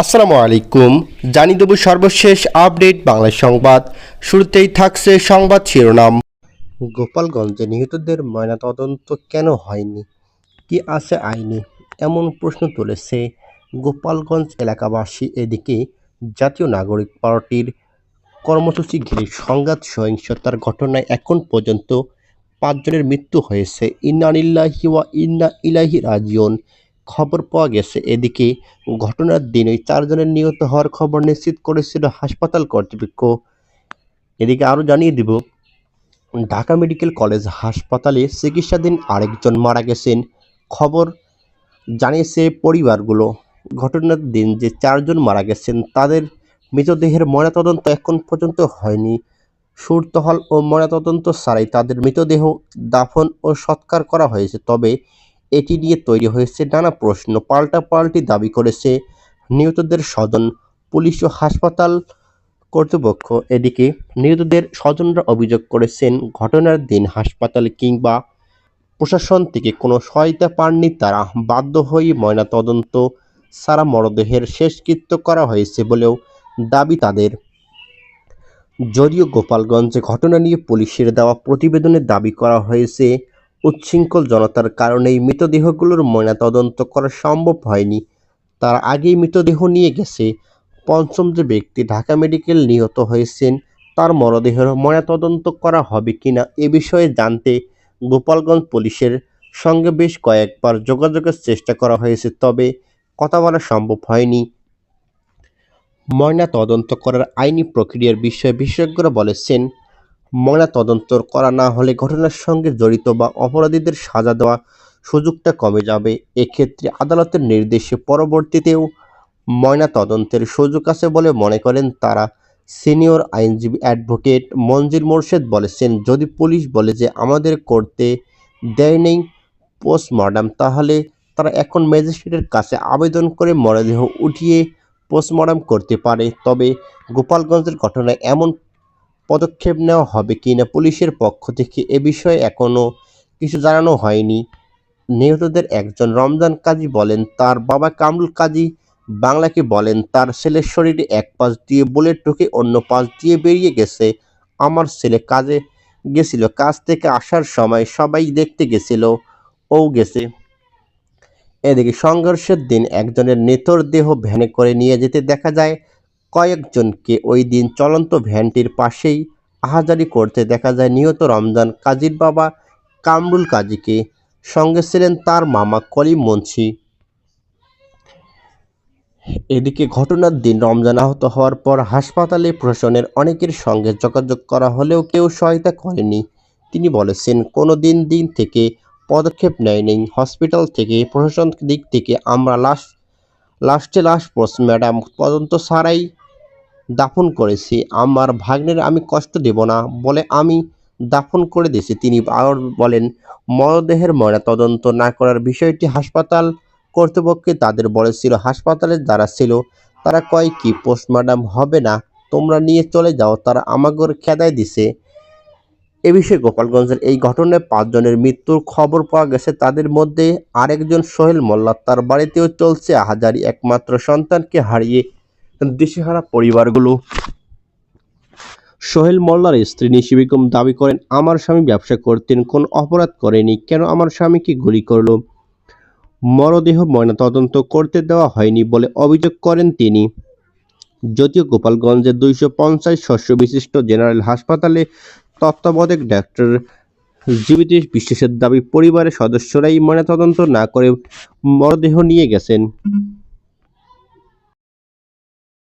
আসসালামু আলাইকুম। জানিয়ে দেব সর্বশেষ আপডেট বাংলা সংবাদ। শুরুতেই থাকছে সংবাদ শিরোনাম। গোপালগঞ্জে নিহতদের ময়নাতদন্ত কেন হয়নি? কি আছে আইনি? এমন প্রশ্ন তুলেছে গোপালগঞ্জ এলাকাবাসী। এদিকে জাতীয় নাগরিক পার্টির কর্মসূচি ঘিরে সংঘাত, সহিংসতার ঘটনায় এখন পর্যন্ত পাঁচজনের মৃত্যু হয়েছে। ইন্নানিল্লাহি ওয়া ইন্না ইলাহি রাজিউন। খবর পাওয়া গেছে। এদিকে ঘটনার দিন ওই চারজনের নিহত হওয়ার খবর নিশ্চিত করেছিল হাসপাতাল কর্তৃপক্ষ। এদিকে আরও জানিয়ে দিব, ঢাকা মেডিকেল কলেজ হাসপাতালে চিকিৎসাধীন আরেকজন মারা গেছেন। খবর জানিয়েছে পরিবারগুলো। ঘটনার দিন যে চারজন মারা গেছেন, তাদের মৃতদেহের ময়নাতদন্ত এখন পর্যন্ত হয়নি। সুরতহল ও ময়নাতদন্ত ছাড়াই তাদের মৃতদেহ দাফন ও সৎকার করা হয়েছে। তবে এটি নিয়ে তৈরি হয়েছে নানা প্রশ্ন। পাল্টাপাল্টি দাবি করেছে নিহতদের স্বজন, পুলিশ ও হাসপাতাল কর্তৃপক্ষ। এদিকে নিহতদের স্বজনরা অভিযোগ করেছেন, ঘটনার দিন হাসপাতাল কিংবা প্রশাসন থেকে কোনো সহায়তা পাননি তারা। বাধ্য হয়ে ময়নাতদন্ত সারা মরদেহের শেষকৃত্য করা হয়েছে বলেও দাবি তাদের। যদিও গোপালগঞ্জে ঘটনা নিয়ে পুলিশের দেওয়া প্রতিবেদনে দাবি করা হয়েছে উচ্ছৃঙ্খল জনতার কারণেই মৃতদেহগুলোর ময়নাতদন্ত করা সম্ভব হয়নি। তার আগেই মৃতদেহ নিয়ে গেছে। পঞ্চম যে ব্যক্তি ঢাকা মেডিকেল নিহত হয়েছেন, তার মরদেহের ময়নাতদন্ত করা হবে কিনা এ বিষয়ে জানতে গোপালগঞ্জ পুলিশের সঙ্গে বেশ কয়েকবার যোগাযোগের চেষ্টা করা হয়েছে, তবে কথা বলা সম্ভব হয়নি। ময়না তদন্ত করার আইনি প্রক্রিয়ার বিষয়ে বিশেষজ্ঞরা বলেছেন ময়না তদন্ত করা না হলে ঘটনার সঙ্গে জড়িত বা অপরাধীদের সাজা দেওয়া সুযোগটা কমে যাবে। এক্ষেত্রে আদালতের নির্দেশে পরবর্তীতেও ময়না তদন্তের সুযোগ আছে বলে মনে করেন তারা। সিনিয়র আইনজীবী অ্যাডভোকেট মঞ্জির মোর্শেদ বলেছেন, যদি পুলিশ বলে যে আমাদের করতে দেয় নেই পোস্টমর্টম, তাহলে তারা এখন ম্যাজিস্ট্রেটের কাছে আবেদন করে মরদেহ উঠিয়ে পোস্টমর্টম করতে পারে। তবে গোপালগঞ্জের ঘটনায় এমন পদক্ষেপ নেওয়া হবে কিনা পুলিশের পক্ষ থেকে এ বিষয়ে এখনও কিছু জানানো হয়নি। নিহতদের একজন রমজান কাজী বলেন, তার বাবা কামরুল কাজী বাংলাকে বলেন, তার ছেলের শরীরে এক পাশ দিয়ে বুলেট ঢুকে অন্য পাশ দিয়ে বেরিয়ে গেছে। আমার ছেলে কাজে গেছিল। কাজ থেকে আসার সময় সবাই দেখতে গেছিল ও গেছে। এদিকে সংঘর্ষের দিন একজনের নেতর দেহ ভ্যানে করে নিয়ে যেতে দেখা যায় কয়েকজনকে ওই দিন চলন্ত ভ্যানটির পাশেই আহাজারি করতে দেখা যায় নিহত রমজান কাজীর বাবা কামরুল কাজীকে। সঙ্গে ছিলেন তার মামা কলিম মুন্সি। এদিকে ঘটনার দিন রমজান আহত হওয়ার পর হাসপাতালে প্রশাসনের অনেকের সঙ্গে যোগাযোগ করা হলেও কেউ সহায়তা করেনি। তিনি বলেছেন কোনো দিন দিন থেকে পদক্ষেপ নেয়নি। হসপিটাল থেকে প্রশাসন দিক থেকে আমরা লাশ লাস্টে লাশ পোস্টম্যাডাম তদন্ত ছাড়াই দাফন করেছি। আমার ভাগ্নের আমি কষ্ট দেব না বলে আমি দাফন করে দিয়েছি। তিনি আরও বলেন, মরদেহের ময়না তদন্ত না করার বিষয়টি হাসপাতাল কর্তৃপক্ষে তাদের বলেছিল। হাসপাতালের যারা ছিল, তারা কয় কি, পোস্টমর্টম হবে না, তোমরা নিয়ে চলে যাও। তারা আমাগর খেদায় দিছে। এ বিষয়ে গোপালগঞ্জের এই ঘটনায় পাঁচজনের মৃত্যুর খবর পাওয়া গেছে। তাদের মধ্যে আরেকজন সোহেল মোল্লা, তার বাড়িতেও চলছে। আহাজারি একমাত্র সন্তানকে হারিয়ে দিশেহারা পরিবারগুলো। সোহেল মোল্লার স্ত্রী নিশি বেগম দাবি করেন, আমার স্বামী ব্যবসা করতেন, কোন অপরাধ করেনি, কেন আমার স্বামীকে গুলি করল? মরদেহ ময়নাতদন্ত করতে দেওয়া হয়নি বলে অভিযোগ করেন তিনি। যদিও গোপালগঞ্জের দুইশো পঞ্চাশ শস্য বিশিষ্ট জেনারেল হাসপাতালে তত্ত্বাবধায়ক ডাক্তার জীবিত বিশ্বাসের দাবি, পরিবারের সদস্যরাই ময়নাতদন্ত না করে মরদেহ নিয়ে গেছেন।